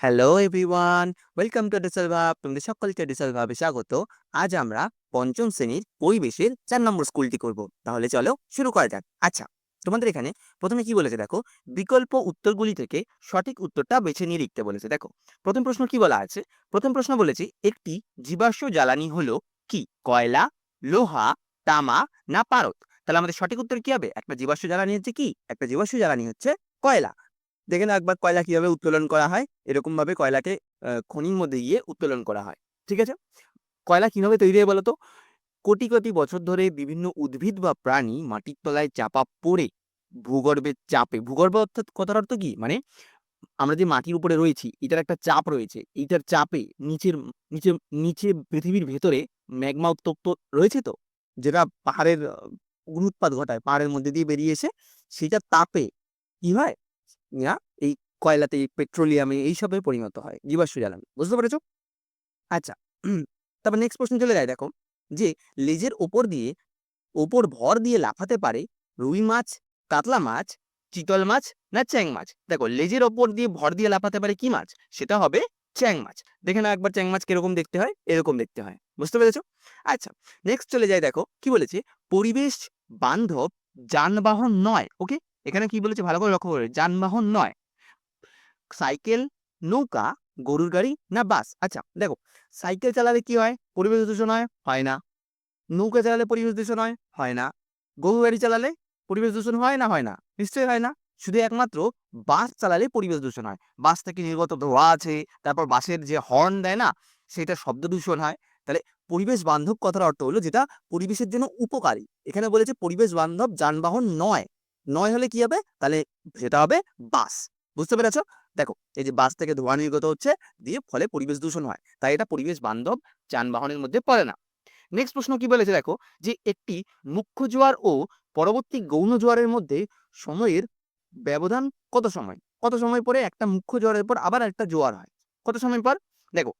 Hello everyone, welcome to ডিসেল ভাব, তোমাদের সকলকে ডিসেল ভাবে স্বাগত। আজ আমরা পঞ্চম শ্রেণির পরিবেশের চার নম্বর স্কুলটি করব। তাহলে চলো শুরু করা যাক। আচ্ছা তোমাদের এখানে প্রথমে কি বলেছে দেখো? বিকল্প উত্তরগুলি থেকে সঠিক উত্তরটা বেছে নিয়ে লিখতে বলেছে। দেখো, প্রথম প্রশ্ন কি বলা আছে? প্রথম প্রশ্ন বলেছে, একটি জীবাশ্ম জ্বালানি হলো কি? কয়লা, লোহা, তামা না পারত তাহলে আমাদের সঠিক উত্তর কি হবে? একটা জীবাশ্ম জ্বালানি হচ্ছে কি? একটা জীবাশ্ম জ্বালানি হচ্ছে কয়লা। দেখে না একবার কয়লা কীভাবে উত্তোলন করা হয়। এরকম ভাবে কয়লাকে খনির মধ্যে গিয়ে উত্তোলন করা হয়। ঠিক আছে? কয়লা কীভাবে তৈরি হয় বলতো? কোটি কোটি বছর ধরে বিভিন্ন উদ্ভিদ বা প্রাণী মাটির তলায় চাপা পড়ে ভূগর্ভের চাপে। ভূগর্ভ অর্থাৎ কথার অর্থ কি? মানে আমরা যে মাটির উপরে রয়েছি, এটার একটা চাপ রয়েছে। এইটার চাপে নিচের, নিচে নিচে পৃথিবীর ভেতরে ম্যাগমা উত্তপ্ত রয়েছে তো? যেটা পাহাড়ের অগ্নুৎপাত ঘটায়। পাহাড়ের মধ্যে দিয়ে বেরিয়ে এসে সেটা তাপে কি হয়? এই কয়লাতে পেট্রোলিয়ামে এইসবে পরিণত হয়। জীবাশ্ম জ্বালানি, বুঝতে পেরেছ? আচ্ছা তারপর নেক্সট প্রশ্ন চলে যায়, দেখো, যে লেজের ওপর দিয়ে, ওপর ভর দিয়ে লাফাতে পারে রুই মাছ, কাতলা মাছ, চিতল মাছ না চ্যাং মাছ? দেখো, লেজের ওপর দিয়ে ভর দিয়ে লাফাতে পারে কি মাছ? সেটা হবে চ্যাং মাছ। দেখে না একবার চ্যাং মাছ কীরকম দেখতে হয়, এরকম দেখতে হয়, বুঝতে পেরেছ? আচ্ছা নেক্সট চলে যায়, দেখো, কি বলেছে? পরিবেশ বান্ধব যানবাহন নয় ওকে এখানে কি বলেছে? ভালো করে লক্ষ্য করে। যানবাহন নয়। সাইকেল, নৌকা, গরুর গাড়ি না বাস? আচ্ছা দেখো, সাইকেল চালালে কি হয়? পরিবেশ দূষণ হয়? হয় না। নৌকা চালালে পরিবেশ দূষণ হয়? হয় না। গরু গাড়ি চালালে পরিবেশ দূষণ হয় না? হয় না। নিশ্চয়ই হয় না। শুধু একমাত্র বাস চালালে পরিবেশ দূষণ হয়। বাস থেকে নির্গত ধোঁয়া আছে, তারপর বাসের যে হর্ন দেয় না, সেটা শব্দ দূষণ হয়। তাহলে পরিবেশ বান্ধব কথার অর্থ হলো যেটা পরিবেশের জন্য উপকারী। এখানে বলেছে পরিবেশ বান্ধব যানবাহন নয়। নয় হলে কি হবে? তাহলে সেটা হবে বাস। বুঝতে পেরেছ? দেখো, এই যে বাস থেকে ধোঁয়া নির্গত হচ্ছে, দিয়ে ফলে পরিবেশ দূষণ হয়। তাই এটা পরিবেশ বান্ধব, যানবাহনের মধ্যে পড়ে না। নেক্সট প্রশ্ন কি বলেছে দেখো? যে একটি মুখ্য জোয়ার ও পরবর্তী গৌণ জোয়ারের মধ্যে সময়ের ব্যবধান কত সময়? কত সময় পরে একটা মুখ্য জোয়ারের পর আবার একটা জোয়ার হয়? কত সময় পর? দেখো,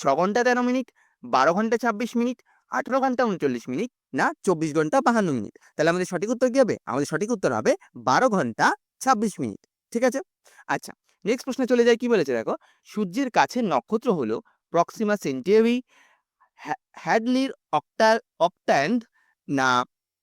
ছ ঘণ্টা তেরো মিনিট, বারো ঘণ্টা ছাব্বিশ মিনিট আঠেরো ঘণ্টা উনচল্লিশ মিনিট না চব্বিশ ঘণ্টা বাহান্ন মিনিট। তাহলে আমাদের সঠিক উত্তর কি হবে? আমাদের সঠিক উত্তর হবে বারো ঘণ্টা ছাব্বিশ মিনিট। ঠিক আছে? আচ্ছা নেক্সট প্রশ্নে চলে যায় কি বলেছে দেখো? সূর্যের কাছে নক্ষত্র হলো প্রক্সিমা সেন্টিয়ারি হ্যাডলির অক্টা অক্ট্যান্ড না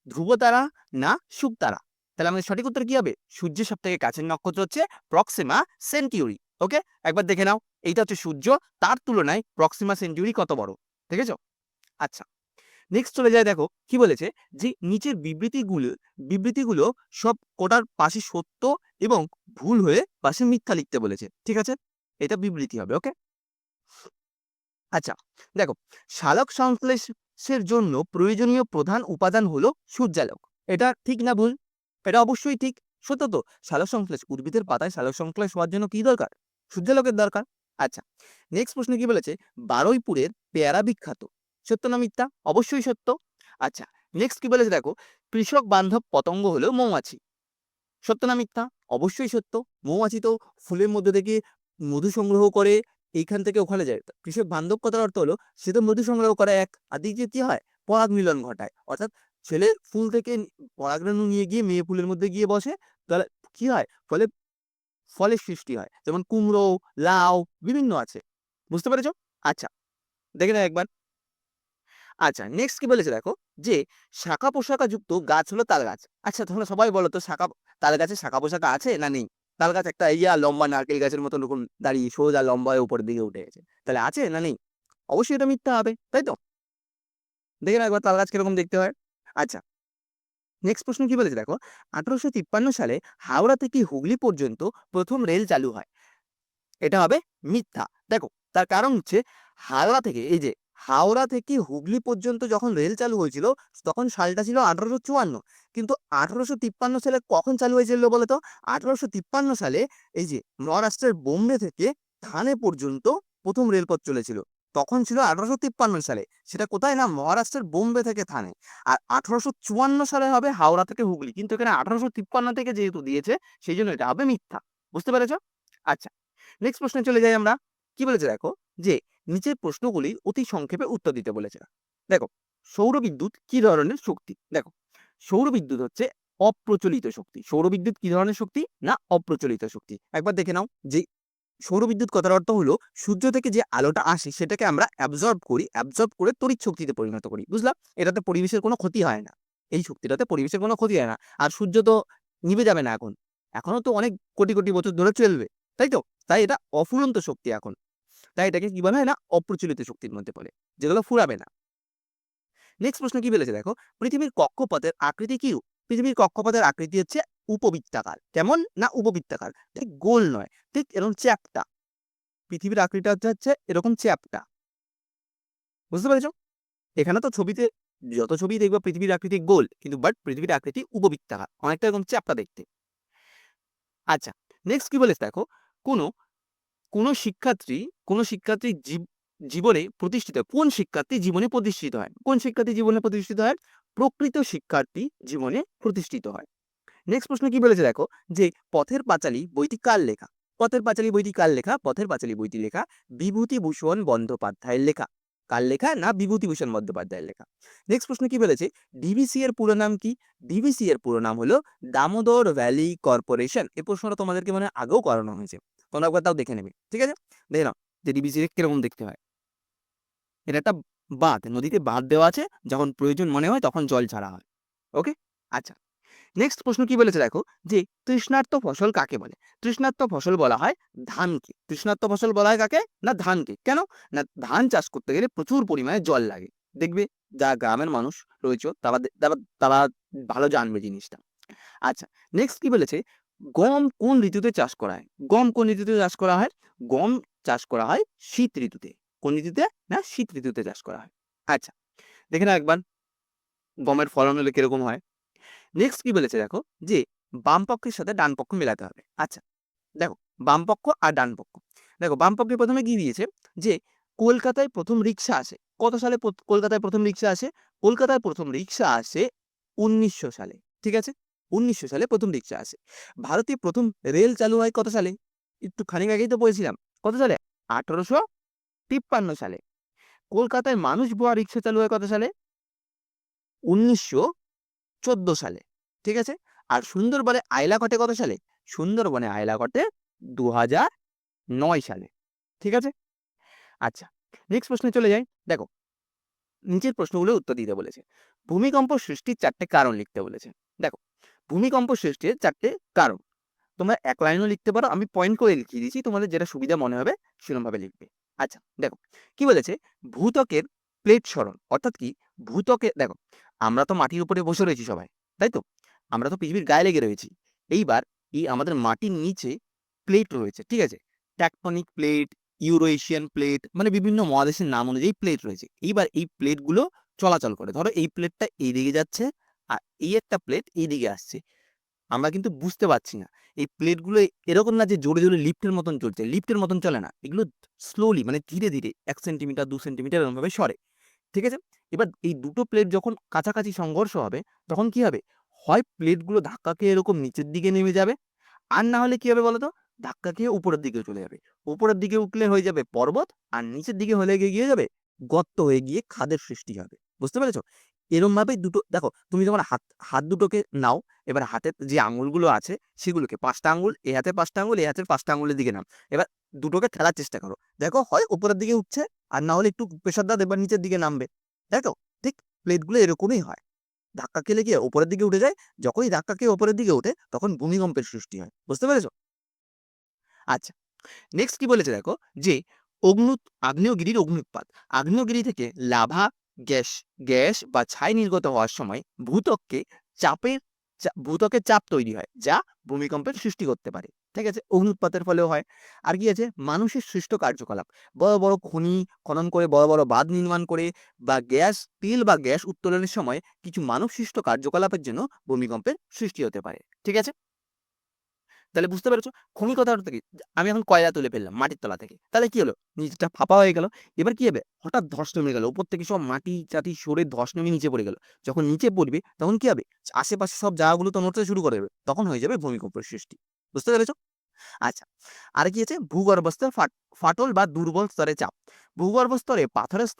ধ্রুবতারা না শুকতারা। তাহলে আমাদের সঠিক উত্তর কি হবে? সূর্যের সব থেকে কাছের নক্ষত্র হচ্ছে প্রক্সিমা সেন্টিউরি ওকে? একবার দেখে নাও। এইটা হচ্ছে সূর্য। তার তুলনায় প্রক্সিমা সেন্টিউরি কত বড়? দেখেছ আচ্ছা নেক্সট চলে যায় দেখো, কি বলেছে? যে নিচের বিবৃতিগুলো বিবৃতিগুলো সব কোটার পাশে সত্য এবং ভুল হয়ে পাশে মিথ্যা লিখতে বলেছে। ঠিক আছে? এটা বিবৃতি হবে ওকে আচ্ছা দেখো, সালোক সংশ্লেষের জন্য প্রয়োজনীয় প্রধান উপাদান হলো সূর্যালোক। এটা ঠিক না ভুল? এটা অবশ্যই ঠিক। সত্য তো, সালোক সংশ্লেষ, উদ্ভিদের পাতায় সালোক সংশ্লেষ হওয়ার জন্য কি দরকার? সূর্যালোকের দরকার। আচ্ছা নেক্সট প্রশ্ন কি বলেছে? বারুইপুরের পেয়ারা বিখ্যাত। সত্য না মিথ্যা? অবশ্যই সত্য। আচ্ছা নেক্সট কি বলেছে দেখো? কৃষক বান্ধব পতঙ্গ হলো মৌমাছি। সত্য না মিথ্যা? অবশ্যই সত্য। মৌমাছি তো ফুলের মধ্যে থেকে মধু সংগ্রহ করে, এইখান থেকে ওখানে যায়। কৃষক বান্ধব কথার অর্থ হলো, সে তো মধু সংগ্রহ করে এক আর যে কি হয়, পরাগ মিলন ঘটায়। অর্থাৎ ছেলে ফুল থেকে নি- পরাগরেণু নিয়ে গিয়ে মেয়ে ফুলের মধ্যে গিয়ে বসে, তাহলে কি হয়? ফলে ফলের সৃষ্টি হয়। যেমন কুমড়ো, লাউ, বিভিন্ন আছে। বুঝতে পেরেছ? আচ্ছা দেখে নাও একবার। আচ্ছা নেক্সট কি বলেছে দেখো? যে শাখা পোশাকা যুক্ত গাছ হলো তাল গাছ। আচ্ছা তোমরা সবাই বলো তো শাখা, তাল গাছে শাখা পোশাকা আছে না নেই? তাল গাছ একটা ইয়া লম্বা নারকেল গাছের মতো এরকম দাঁড়িয়ে সোজা লম্বা উপরের দিকে উঠে গেছে। তাহলে আছে না নেই? অবশ্যই এটা মিথ্যা হবে, তাই তো? দেখে না একবার তাল গাছ কীরকম দেখতে হয়। আচ্ছা নেক্সট প্রশ্ন কি বলেছে দেখো? আঠারোশো তিপ্পান্ন সালে হাওড়া থেকে হুগলি পর্যন্ত প্রথম রেল চালু হয়। এটা হবে মিথ্যা। দেখো, তার কারণ হচ্ছে হাওড়া থেকে এই যে হাওড়া থেকে হুগলি পর্যন্ত যখন রেল চালু হয়েছিল, তখন সালটা ছিল আঠারোশো চুয়ান্ন। কিন্তু আঠারোশো তিপ্পান্ন সালে কখন চালু হয়েছিল বলে তো আঠারোশো তিপ্পান্ন সালে এই যে মহারাষ্ট্রের বোম্বে থেকে থানে পর্যন্ত প্রথম রেলপথ চলেছিল। তখন ছিল আঠারোশো তিপ্পান্ন সালে। সেটা কোথায় না? মহারাষ্ট্রের বোম্বে থেকে থানে। আর আঠারোশো চুয়ান্ন সালে হবে হাওড়া থেকে হুগলি। কিন্তু এখানে আঠারোশো তিপ্পান্ন থেকে যেহেতু দিয়েছে, সেই জন্য এটা হবে মিথ্যা। বুঝতে পেরেছ? আচ্ছা নেক্সট প্রশ্নে চলে যাই আমরা। কি বলেছে দেখো? যে নিচের প্রশ্নগুলি অতি সংক্ষেপে উত্তর দিতে বলেছে। দেখো, সৌরবিদ্যুৎ কি ধরনের শক্তি? দেখো, সৌরবিদ্যুৎ হচ্ছে অপ্রচলিত শক্তি। সৌরবিদ্যুৎ কি ধরনের শক্তি? না, অপ্রচলিত শক্তি। একবার দেখে নাও যে সৌরবিদ্যুৎ কথার অর্থ হলো সূর্য থেকে যে আলোটা আসে সেটাকে আমরা অ্যাবজর্ব করি অ্যাবজর্ব করে তড়িৎ শক্তিতে পরিণত করি বুঝলাম এটাতে পরিবেশের কোনো ক্ষতি হয় না। এই শক্তিটাতে পরিবেশের কোনো ক্ষতি হয় না। আর সূর্য তো নিভে যাবে না এখন। এখনও তো অনেক কোটি কোটি বছর ধরে চলবে, তাই তো? তাই এটা অফুরন্ত শক্তি এখন। তাই এটাকে কি বলা হয় না, অপ্রচলিত শক্তির মধ্যে পড়ে, যেগুলো ফুরাবে না। নেক্সট প্রশ্ন কি বলেছে দেখো, পৃথিবীর কক্ষপথের আকৃতি কি? পৃথিবীর কক্ষপথের আকৃতি হচ্ছে উপবৃত্তাকার। কেমন? না উপবৃত্তাকার? ঠিক গোল নয়, ঠিক এরকম চ্যাপটা। পৃথিবীর আকৃতিটা হচ্ছে হচ্ছে এরকম চ্যাপটা। বুঝতে পেরেছ? এখানে তো ছবিতে, যত ছবি দেখবে পৃথিবীর আকৃতি গোল, কিন্তু বাট পৃথিবীর আকৃতি উপবৃত্তাকার, অনেকটা এরকম চ্যাপটা দেখতে। আচ্ছা নেক্সট কি বলেছে দেখো? কোনো কোনো শিক্ষার্থী কোনো শিক্ষার্থী জীব- জীবনে প্রতিষ্ঠিত। কোন শিক্ষার্থী জীবনে প্রতিষ্ঠিত হয়? কোন শিক্ষার্থী জীবনে প্রতিষ্ঠিত হয়? প্রকৃত শিক্ষার্থী জীবনে প্রতিষ্ঠিত হয়। নেক্সট প্রশ্ন কি বলেছে দেখো? যে পথের পাঁচালী বইটি কার লেখা? পথের পাঁচালী বইটি কার লেখা? পথের পাঁচালী বইটি লেখা বিভূতিভূষণ বন্দ্যোপাধ্যায়ের লেখা। কার লেখা না বিভূতিভূষণ বন্দ্যোপাধ্যায়ের লেখা? নেক্সট প্রশ্ন কি বলেছে? ডিভিসি এর পুরো নাম কি? ডিভিসি এর পুরো নাম হলো দামোদর ভ্যালি কর্পোরেশন। এই প্রশ্নটা তোমাদেরকে মানে আগেও করানো হয়েছে। তোমরা একবার তাও দেখে নেবে, ঠিক আছে? দেখে নাও যে ডিভিসি কীরকম দেখতে হয়। এটা একটা বাঁধ, নদীতে বাঁধ দেওয়া আছে, যখন প্রয়োজন মনে হয় তখন জল ছাড়া হয় ওকে আচ্ছা নেক্সট প্রশ্ন কি বলেছে দেখো? যে তৃষ্ণার্ত ফসল কাকে বলে? তৃষ্ণার্ত ফসল বলা হয় ধানকে। তৃষ্ণার্ত ফসল বলা হয় কাকে? না ধানকে। কেন? না ধান চাষ করতে গেলে প্রচুর পরিমাণে জল লাগে। দেখবে যা গ্রামের মানুষ রয়েছে, তারা তারা ভালো জানবে জিনিসটা। আচ্ছা নেক্সট কি বলেছে? গম কোন ঋতুতে চাষ করা হয়? গম কোন ঋতুতে চাষ করা হয়? গম চাষ করা হয় শীত ঋতুতে। কোন ঋতুতে না শীত ঋতুতে চাষ করা হয়। আচ্ছা দেখে না একবার। গমের ফলন হলে কীরকম হয়? নেক্সট কি বলেছে দেখো? যে বাম পক্ষের সাথে ডান পক্ষ মেলাতে হবে। আচ্ছা দেখো বাম পক্ষ আর ডান পক্ষ। দেখো বাম পক্ষে প্রথমে কি দিয়েছে? যে কলকাতায় প্রথম রিক্সা আসে। কত সালে কলকাতায় প্রথম রিক্সা আসে? কলকাতায় প্রথম রিক্সা আসে উনিশশো সালে। ঠিক আছে? উনিশশো সালে প্রথম রিক্সা আসে। ভারতে প্রথম রেল চালু হয় কত সালে? একটু খানিক আগেই তো বলেছিলাম। কত সালে? আঠারোশো তিপ্পান্ন সালে। কলকাতায় মানুষ বোয়া রিক্সা চালু হয় কত সালে? উনিশশো চোদ্দ সালে। ঠিক আছে? আর সুন্দরবনে আয়লা ঘটে কত সালে? সুন্দরবনে আয়লা ঘটে দু হাজার নয় সালে। ঠিক আছে? আচ্ছা নেক্সট প্রশ্নে চলে যাই। দেখো, নিচের প্রশ্নগুলো উত্তর দিতে বলেছে। ভূমিকম্প সৃষ্টির চারটে কারণ লিখতে বলেছে। দেখো ভূমিকম্প সৃষ্টির চারটে কারণ। তোমরা এক লাইনও লিখতে পারো, আমি পয়েন্ট করে লিখিয়ে দিয়েছি, তোমাদের যেটা সুবিধা মনে হবে সেরকমভাবে লিখবে। আচ্ছা দেখো, কি বলেছে? ভূতকের প্লেট সরণ, অর্থাৎ কি? ভূতকে দেখো, আমরা তো মাটির উপরে বসে রয়েছি সবাই, তাই তো? আমরা তো পৃথিবীর গায়ে লেগে রয়েছি। এইবার এই আমাদের মাটির নিচে প্লেট রয়েছে, ঠিক আছে? Tectonic plate Euro Asian plate মানে বিভিন্ন মহাদেশের নাম অনুযায়ী প্লেট রয়েছে। এইবার এই প্লেটগুলো চলাচল করে। ধরো এই প্লেটটা এই দিকে যাচ্ছে আর এই একটা প্লেট এই দিকে আসছে। আমরা কিন্তু বুঝতে পারছি না। এই প্লেটগুলো এরকম না যে জোরে জোরে লিফটের মতন চলছে। লিফটের মতন চলে না। এগুলো স্লোলি মানে ধীরে ধীরে এক সেন্টিমিটার দু সেন্টিমিটার এরকমভাবে সরে। ঠিক আছে? এবার এই দুটো প্লেট যখন কাছাকাছি সংঘর্ষ হবে, তখন কি হবে? হয় প্লেটগুলো ধাক্কা খেয়ে এরকম নিচের দিকে নেমে যাবে, আর না হলে কি হবে বলতো? ধাক্কা খেয়ে উপরের দিকে চলে যাবে। উপরের দিকে উঠলে হয়ে যাবে পর্বত, আর নিচের দিকে হলে গিয়ে গিয়ে যাবে গর্ত হয়ে গিয়ে খাদের সৃষ্টি হবে। বুঝতে পেরেছ? এরম ভাবে দুটো, দেখো তুমি যখন হাত হাত দুটোকে নাও, এবার হাতের যে আঙুলগুলো আছে সেগুলোকে, পাঁচটা আঙুল, এ হাতে পাঁচটা আঙুল, এ হাতের পাঁচটা আঙুলের দিকে নাও। এবার দুটোকে ঠেলার চেষ্টা করো। দেখো হয় উপরের দিকে উঠছে, আর না হলে একটু প্রেশার দাও, এবার নিচের দিকে নামবে। দেখো, ঠিক প্লেটগুলো এরকমই হয়। ধাক্কা খেলে গিয়ে ওপরের দিকে উঠে যায়। যখনই ধাক্কা খেয়ে ওপরের দিকে ওঠে, তখন ভূমিকম্পের সৃষ্টি হয়। বুঝতে পেরেছ? আচ্ছা নেক্সট কি বলেছে দেখো? যে অগ্নু আগ্নেয়গিরির অগ্নুৎপাত। আগ্নেয়গিরি থেকে লাভা গ্যাস গ্যাস বা ছাই নির্গত হওয়ার সময় ভূত্বককে চাপের ভূত্বকের চাপ তৈরি হয়, যা ভূমিকম্পের সৃষ্টি করতে পারে। ঠিক আছে? অগ্নুৎপাতের ফলেও হয়। আর কি আছে? মানুষের সৃষ্ট কার্যকলাপ। বড় বড় খনি খনন করে, বড় বড় বাঁধ নির্মাণ করে বা গ্যাস, তেল বা গ্যাস উত্তোলনের সময় কিছু মানব সৃষ্ট কার্যকলাপের জন্য ভূমিকম্পের সৃষ্টি হতে পারে। ঠিক আছে? তাহলে বুঝতে পেরেছ? খনি কথা থেকে আমি এখন কয়লা তুলে ফেললাম মাটির তলা থেকে। তাহলে কি হলো? নিচটা ফাঁপা হয়ে গেল। এবার কি হবে? হঠাৎ ধস নেমে গেল। উপর থেকে সব মাটি চাটি সরে ধস নেমে নিচে পড়ে গেল। যখন নিচে পড়বে তখন কি হবে? আশেপাশে সব জায়গাগুলো তো নড়তে শুরু করে দেবে। তখন হয়ে যাবে ভূমিকম্পের সৃষ্টি। বুঝতে পেরেছ? আচ্ছা আর কি আছে? ভূগর্ভস্থ ফাটল বা দুর্বল স্তরে চাপ। ভূগর্ভ স্তরে পাথরের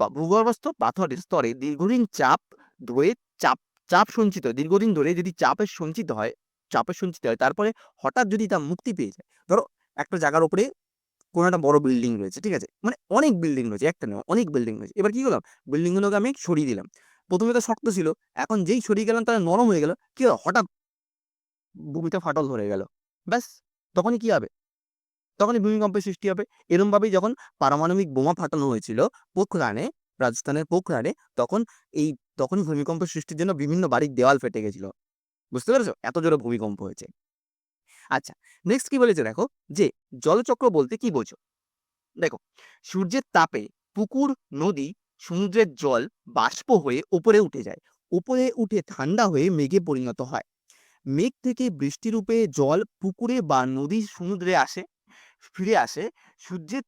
ভূগর্ভস্থ পাথরের স্তরে দীর্ঘদিন চাপ ধরে চাপ চাপ সঞ্চিত, দীর্ঘদিন ধরে যদি চাপের সঞ্চিত হয় চাপের সঞ্চিত হয়। তারপরে হঠাৎ যদি তা মুক্তি পেয়ে যায়, ধরো একটা জায়গার উপরে কোনো একটা বড় বিল্ডিং রয়েছে, ঠিক আছে? মানে অনেক বিল্ডিং রয়েছে, একটা নয় অনেক বিল্ডিং রয়েছে। এবার কি করলাম? বিল্ডিংগুলোকে আমি সরিয়ে দিলাম। প্রথমে তো শক্ত ছিল, এখন যেই সরিয়ে গেলাম তারা নরম হয়ে গেল। কি হঠাৎ ভূমিটা ফাটল ধরে গেল। ব্যাস, তখনই কি হবে? তখনই ভূমিকম্পের সৃষ্টি হবে। এরমভাবেই যখন পারমাণবিক বোমা ফাটানো হয়েছিল পোখরানে, রাজস্থানের পোখরানে, তখন এই, তখন ভূমিকম্পের সৃষ্টির জন্য বিভিন্ন বাড়ির দেওয়াল ফেটে গেছিল। বুঝতে পেরেছ? এত জোরে ভূমিকম্প হয়েছে। আচ্ছা নেক্সট কি বলেছে দেখো? যে জলচক্র বলতে কি বোঝো? দেখো, সূর্যের তাপে পুকুর, নদী, সমুদ্রের জল বাষ্প হয়ে উপরে উঠে যায়। উপরে উঠে ঠান্ডা হয়ে মেঘে পরিণত হয়। মেঘ থেকে বৃষ্টিরূপে জল পুকুরে বা নদী সমুদ্রে আসে, ফিরে আসে। সূর্যের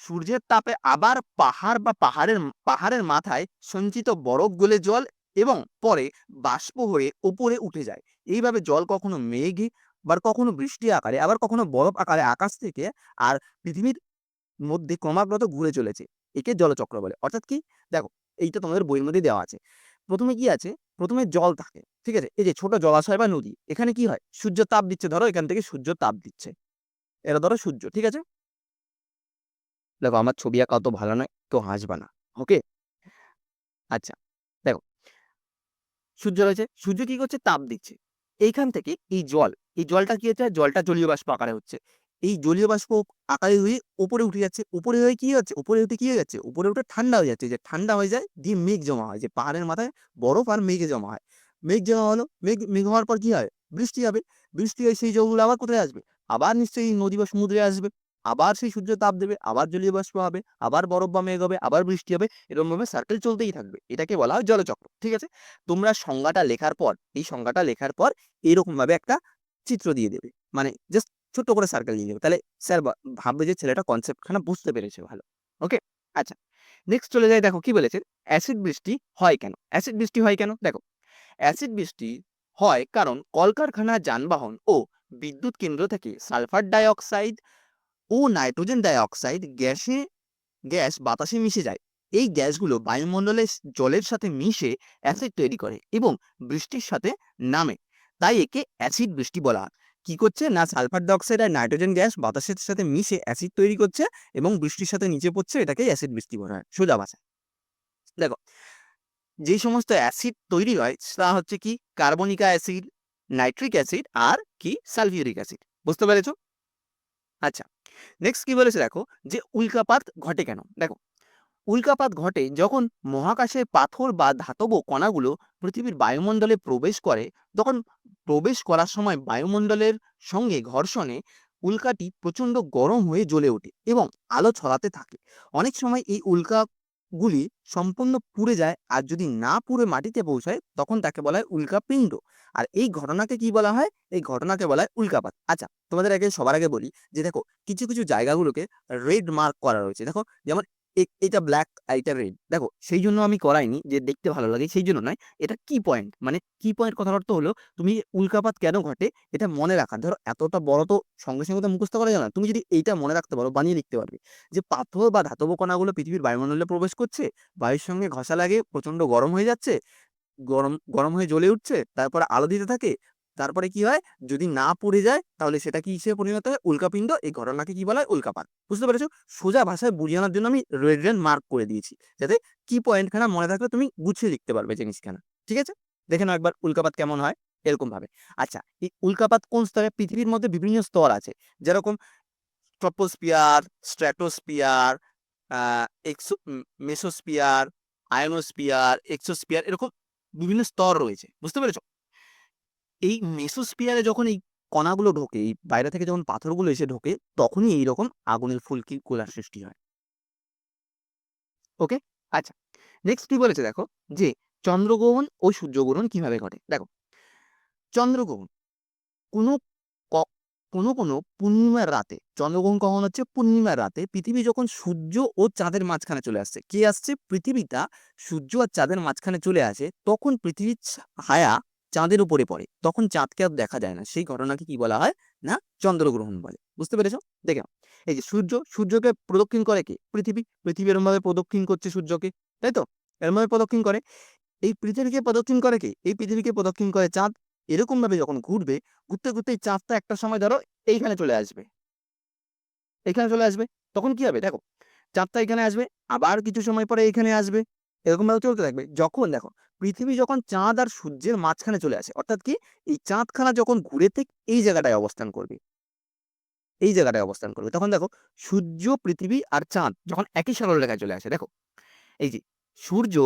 সূর্যের তাপে আবার পাহাড় বা পাহাড়ের পাহাড়ের মাথায় সঞ্চিত বরফ গলে জল এবং পরে বাষ্প হয়ে উপরে উঠে যায়। এইভাবে জল কখনো মেঘে আবার কখনো বৃষ্টি আকারে, আবার কখনো বরফ আকারে আকাশ থেকে আর পৃথিবীর মধ্যে ক্রমাগত ঘুরে চলেছে। একে জলচক্র বলে। অর্থাৎ কি? দেখো, এইটা তোমাদের বইয়ের মধ্যে দেওয়া আছে। প্রথমে কি আছে? প্রথমে জল থাকে, ঠিক আছে? এই যে ছোট জলাশয় বা নদী, এখানে কি হয়? সূর্য তাপ দিচ্ছে। ধরো এখান থেকে সূর্য তাপ দিচ্ছে। এটা ধরো সূর্য, ঠিক আছে? দেখো, আমার ছবি আঁকা অত ভালো নয় তো হাসবা না ওকে আচ্ছা সূর্য রয়েছে, সূর্য কি করছে? তাপ দিচ্ছে। এইখান থেকে এই জল, এই জলটা কি হচ্ছে? জলটা জলীয় বাষ্প আকারে হচ্ছে। এই জলীয় বাষ্প আকারে হয়ে উপরে উঠে যাচ্ছে। উপরে হয়ে কি হচ্ছে? উপরে উঠে কি হয়ে যাচ্ছে? উপরে উঠে ঠান্ডা হয়ে যাচ্ছে। যে ঠান্ডা হয়ে যায়, দিয়ে মেঘ জমা হয়। যে পাহাড়ের মাথায় বরফ আর মেঘে জমা হয়। মেঘ জমা হলো, মেঘ মেঘ হওয়ার পর কি হয়? বৃষ্টি হবে। বৃষ্টি হয়ে সেই জলগুলো আবার কোথায় আসবে? আবার নিশ্চয়ই নদী বা সমুদ্রে আসবে। আবার সেই সূর্য তাপ দেবে, আবার জলীয় বাষ্প হবে, আবার বরফ বা মেঘ হবে, আবার বৃষ্টি হবে এরকম ভাবে সার্কেল চলতেই থাকবে। এটাকে বলা হয় জলচক্র, ঠিক আছে? তোমরা সংজ্ঞাটা লেখার পর, এই সংজ্ঞাটা লেখার পর এরকম ভাবে একটা চিত্র দিয়ে দেবে। মানে জাস্ট ছোট্ট করে সার্কেল দিয়ে দেবে। তাহলে স্যার ভাববে যে ছেলেটা কনসেপ্টখানা বুঝতে পেরেছে ভালো ওকে আচ্ছা নেক্সট চলে যায় দেখো কি বলেছে? অ্যাসিড বৃষ্টি হয় কেন? অ্যাসিড বৃষ্টি হয় কেন? দেখো অ্যাসিড বৃষ্টি হয় কারণ কলকারখানা, যানবাহন ও বিদ্যুৎ কেন্দ্র থেকে সালফার ডাইঅক্সাইড ও নাইট্রোজেন ডাইঅক্সাইড গ্যাসে, গ্যাস বাতাসে মিশে যায়। এই গ্যাসগুলো বায়ুমণ্ডলের জলের সাথে মিশে অ্যাসিড তৈরি করে এবং বৃষ্টির সাথে নামে। তাই একে অ্যাসিড বৃষ্টি বলা হয়। কি করছে? না সালফার ডাইঅক্সাইড আর নাইট্রোজেন গ্যাস বাতাসের সাথে মিশে অ্যাসিড তৈরি করছে এবং বৃষ্টির সাথে নিচে পড়ছে এটাকে অ্যাসিড বৃষ্টি বলা হয়। সোজা ভাষায়। দেখো, যে সমস্ত অ্যাসিড তৈরি হয়, তা হচ্ছে কি? কার্বনিকা অ্যাসিড নাইট্রিক অ্যাসিড আর কি? সালফিউরিক অ্যাসিড বুঝতে পেরেছ? আচ্ছা। নেক্সট কি বলেছে দেখো, যে উল্কাপাত ঘটে কেন? দেখো, উল্কাপাত ঘটে যখন মহাকাশে পাথর বা ধাতব কণাগুলো পৃথিবীর বায়ুমণ্ডলে প্রবেশ করে, তখন প্রবেশ করার সময় বায়ুমণ্ডলের সঙ্গে ঘর্ষণে উল্কাটি প্রচণ্ড গরম হয়ে জ্বলে ওঠে এবং আলো ছড়াতে থাকে। অনেক সময় এই উল্কাগুলি সম্পূর্ণ পুড়ে যায় আর যদি না পুড়ে মাটিতে পৌঁছায়, তখন তাকে বলা হয় উল্কাপিণ্ড আর এই ঘটনাকে কি বলা হয়? এই ঘটনাকে বলা হয় উল্কাপাত। আচ্ছা তোমাদের আগে সবার আগে বলি যে দেখো, কিছু কিছু জায়গাগুলোকে রেড মার্ক করা রয়েছে। দেখো, যেমন এটা ব্ল্যাক এটা রেড দেখো, সেই জন্য আমি করাইনি যে দেখতে ভালো লাগে, সেই জন্য নয়। এটা কি পয়েন্ট মানে কি পয়েন্ট কথার অর্থ হলো, তুমি উল্কাপাত কেন ঘটে এটা মনে রাখা। ধরো, এতটা বড় তো সঙ্গে সঙ্গে তো মুখস্থ করা যায় না। তুমি যদি এইটা মনে রাখতে পারো, বানিয়ে লিখতে পারবে যে পাথর বা ধাতব কণাগুলো পৃথিবীর বায়ুমণ্ডলে প্রবেশ করছে, বায়ুর সঙ্গে ঘষা লাগে প্রচণ্ড গরম হয়ে যাচ্ছে, গরম গরম হয়ে জ্বলে উঠছে, তারপরে আলো দিতে থাকে তারপরে কি হয়? যদি না পড়ে যায়, তাহলে সেটা কি হিসেবে পরিণত হয়? উল্কাপিণ্ড। এই ঘটনাকে কি বলা হয়? উল্কাপাত। বুঝতে পেরেছ? সোজা ভাষায় বুঝিয়ে আনার জন্য আমি রেড রেড মার্ক করে দিয়েছি। যাতে কি পয়েন্টখানা মনে থাকলে তুমি গুছিয়ে লিখতে পারবে জিনিসখানা। ঠিক আছে? দেখে নাও একবার উল্কাপাত কেমন হয় এরকম ভাবে আচ্ছা এই উল্কাপাত কোন স্তরে? পৃথিবীর মধ্যে বিভিন্ন স্তর আছে। যেরকম troposphere stratosphere exo mesosphere ionosphere exosphere এরকম বিভিন্ন স্তর রয়েছে। বুঝতে পেরেছ? এই মেসোস্পিয়ারে যখন এই কণাগুলো ঢোকে, এই বাইরে থেকে যখন পাথরগুলো এসে ঢোকে, তখনই এইরকম আগুনের ফুলকি গোলার সৃষ্টি হয়। ওকে? আচ্ছা নেক্সট কি বলেছে দেখো? যে চন্দ্রগ্রহণ ও সূর্যগ্রহণ কীভাবে ঘটে? দেখো, চন্দ্রগ্রহণ কোনো কোনো কোনো পূর্ণিমার রাতে, চন্দ্রগ্রহণ কখন হচ্ছে? পূর্ণিমার রাতে পৃথিবী যখন সূর্য ও চাঁদের মাঝখানে চলে আসছে। কে আসছে? পৃথিবীটা সূর্য আর চাঁদের মাঝখানে চলে আসে, তখন পৃথিবীর ছায়া চাঁদের উপরে পড়ে। তখন চাঁদকে আর দেখা যায় না। সেই ঘটনাকে কি বলা হয় না? চন্দ্রগ্রহণ বলে। বুঝতে পেরেছ? দেখে এই যে সূর্য, সূর্যকে প্রদক্ষিণ করে কে? পৃথিবী। পৃথিবী এরমভাবে প্রদক্ষিণ করছে সূর্যকে। তাই তো? এরমভাবে প্রদক্ষিণ করে। এই পৃথিবীকে প্রদক্ষিণ করে কে? এই পৃথিবীকে প্রদক্ষিণ করে চাঁদ। এরকম ভাবে যখন ঘুরবে, ঘুরতে ঘুরতে এই চাঁদটা একটা সময় ধরো এইখানে চলে আসবে। এখানে চলে আসবে। তখন কি হবে? দেখো, চাঁদটা এখানে আসবে। আবার কিছু সময় পরে এখানে আসবে। এরকম ভাবে চলতে থাকবে। যখন দেখো, পৃথিবী যখন চাঁদ আর সূর্যের মাঝখানে চলে আসে, অর্থাৎ কি? এই চাঁদখানা যখন ঘুরে ঠিক এই জায়গাটায় অবস্থান করবে। এই জায়গাটায় অবস্থান করবে। তখন দেখো, সূর্য, পৃথিবী আর চাঁদ যখন একই সরলরেখায় চলে আসে, দেখো। এই যে, সূর্য,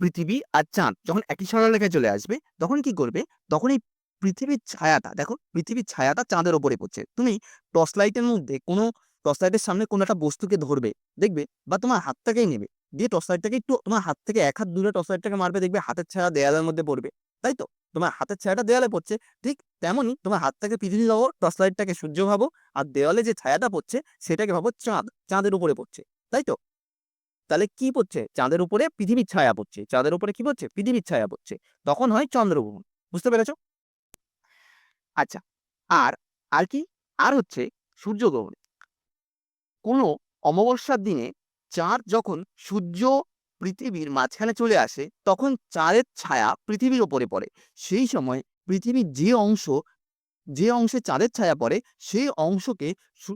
পৃথিবী আর চাঁদ যখন একই সরলরেখায় চলে আসবে, তখন কি করবে? তখন এই পৃথিবীর ছায়াটা, দেখো, পৃথিবীর ছায়াটা চাঁদের ওপরে পড়ছে। তুমি টর্চ লাইটের মধ্যে কোনো টর্চ লাইটের সামনে কোনো একটা বস্তুকে ধরবে, দেখবে? বা তোমার হাতটাকেই নেবে। দিয়ে টর্চ লাইটটাকে একটু তোমার হাত থেকে এক হাত দূরে টর্চ লাইটটাকে মারবে, দেখবে হাতের ছায়া দেয়ালের মধ্যে পড়বে। তাই তো? তোমার হাতের ছায়াটা দেয়ালে পড়ছে, ঠিক তেমনই তোমার হাত থেকে পৃথিবী ভাবো টর্চ লাইটটাকে সূর্য ভাবো, আর দেওয়ালে যে ছায়াটা পড়ছে, সেটাকে ভাবো চাঁদ, চাঁদের উপরে পড়ছে। তাই তো? তাহলে কি পড়ছে? চাঁদের উপরে পৃথিবীর ছায়া পড়ছে। চাঁদের উপরে কি পড়ছে? পৃথিবীর ছায়া পড়ছে। তখন হয় চন্দ্রগ্রহণ বুঝতে পেরেছ? আচ্ছা আর আর কি? আর হচ্ছে সূর্যগ্রহণ কোনো অমাবস্যার দিনে চাঁদ যখন সূর্য পৃথিবীর মাঝখানে চলে আসে, তখন চাঁদের ছায়া পৃথিবীর ওপরে পড়ে। সেই সময় পৃথিবীর যে অংশ, যে অংশে চাঁদের ছায়া পড়ে, সেই অংশকে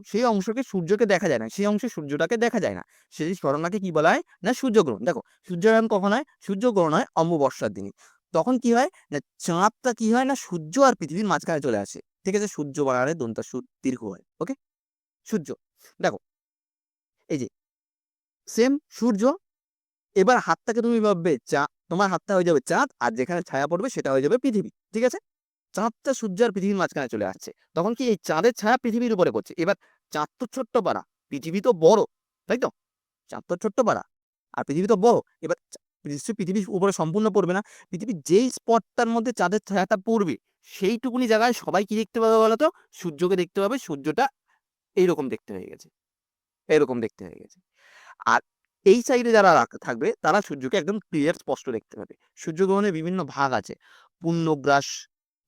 সেই অংশকে সূর্যকে দেখা যায় না। সেই অংশে সূর্যটাকে দেখা যায় না। সেই স্মরণাকে কি বলা হয়? না, সূর্যগ্রহণ। দেখো সূর্যগ্রহণ কখন হয়? সূর্যগ্রহণ হয় অমাবস্যার দিনে। তখন কি হয়? না, চাঁদটা কি হয়? না, সূর্য আর পৃথিবীর মাঝখানে চলে আসে। ঠিক আছে? সূর্য বানানে দন্তা দীর্ঘ হয়। ওকে সূর্য। দেখো এই যে সেম সূর্য, এবার হাতটাকে তুমি ভাববে, চা, তোমার হাতটা হয়ে যাবে চাঁদ, আর যেখানে ছায়া পড়বে সেটা হয়ে যাবে পৃথিবী, ঠিক আছে? চাঁদটা সূর্য আর পৃথিবীর মাঝখানে চলে আসছে। তখন কি এই চাঁদের ছায়া পৃথিবীর উপরে পড়ছে? এবার চাঁদ তো ছোট্ট পাড়া, পৃথিবী তো বড়, তাই তো? চাঁদ তো ছোট্ট পাড়া, আর পৃথিবী তো বড়, এবার নিশ্চয়ই পৃথিবীর উপরে সম্পূর্ণ পড়বে না। পৃথিবীর যেই স্পটটার মধ্যে চাঁদের ছায়াটা পড়বে, সেইটুকুনি জায়গায় সবাই কি দেখতে পাবে বলতো? সূর্যকে দেখতে পাবে, সূর্যটা এইরকম দেখতে হয়ে গেছে। এরকম দেখতে হয়ে গেছে। আর এই সাইডে যারা থাকবে, তারা সূর্যকে একদম ক্লিয়ার স্পষ্ট দেখতে পাবে। সূর্যগ্রহণের বিভিন্ন ভাগ আছে। পূর্ণগ্রাস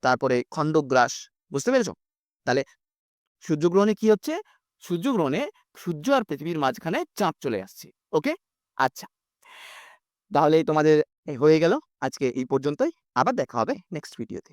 তারপরে খণ্ডগ্রাস, বুঝতে পেরেছ? তাহলে সূর্যগ্রহণে কি হচ্ছে? সূর্যগ্রহণে সূর্য আর পৃথিবীর মাঝখানে চাঁদ চলে আসছে, ওকে? আচ্ছা। তাহলে তোমাদের হয়ে গেল। আজকে এই পর্যন্তই। আবার দেখা হবে নেক্সট ভিডিওতে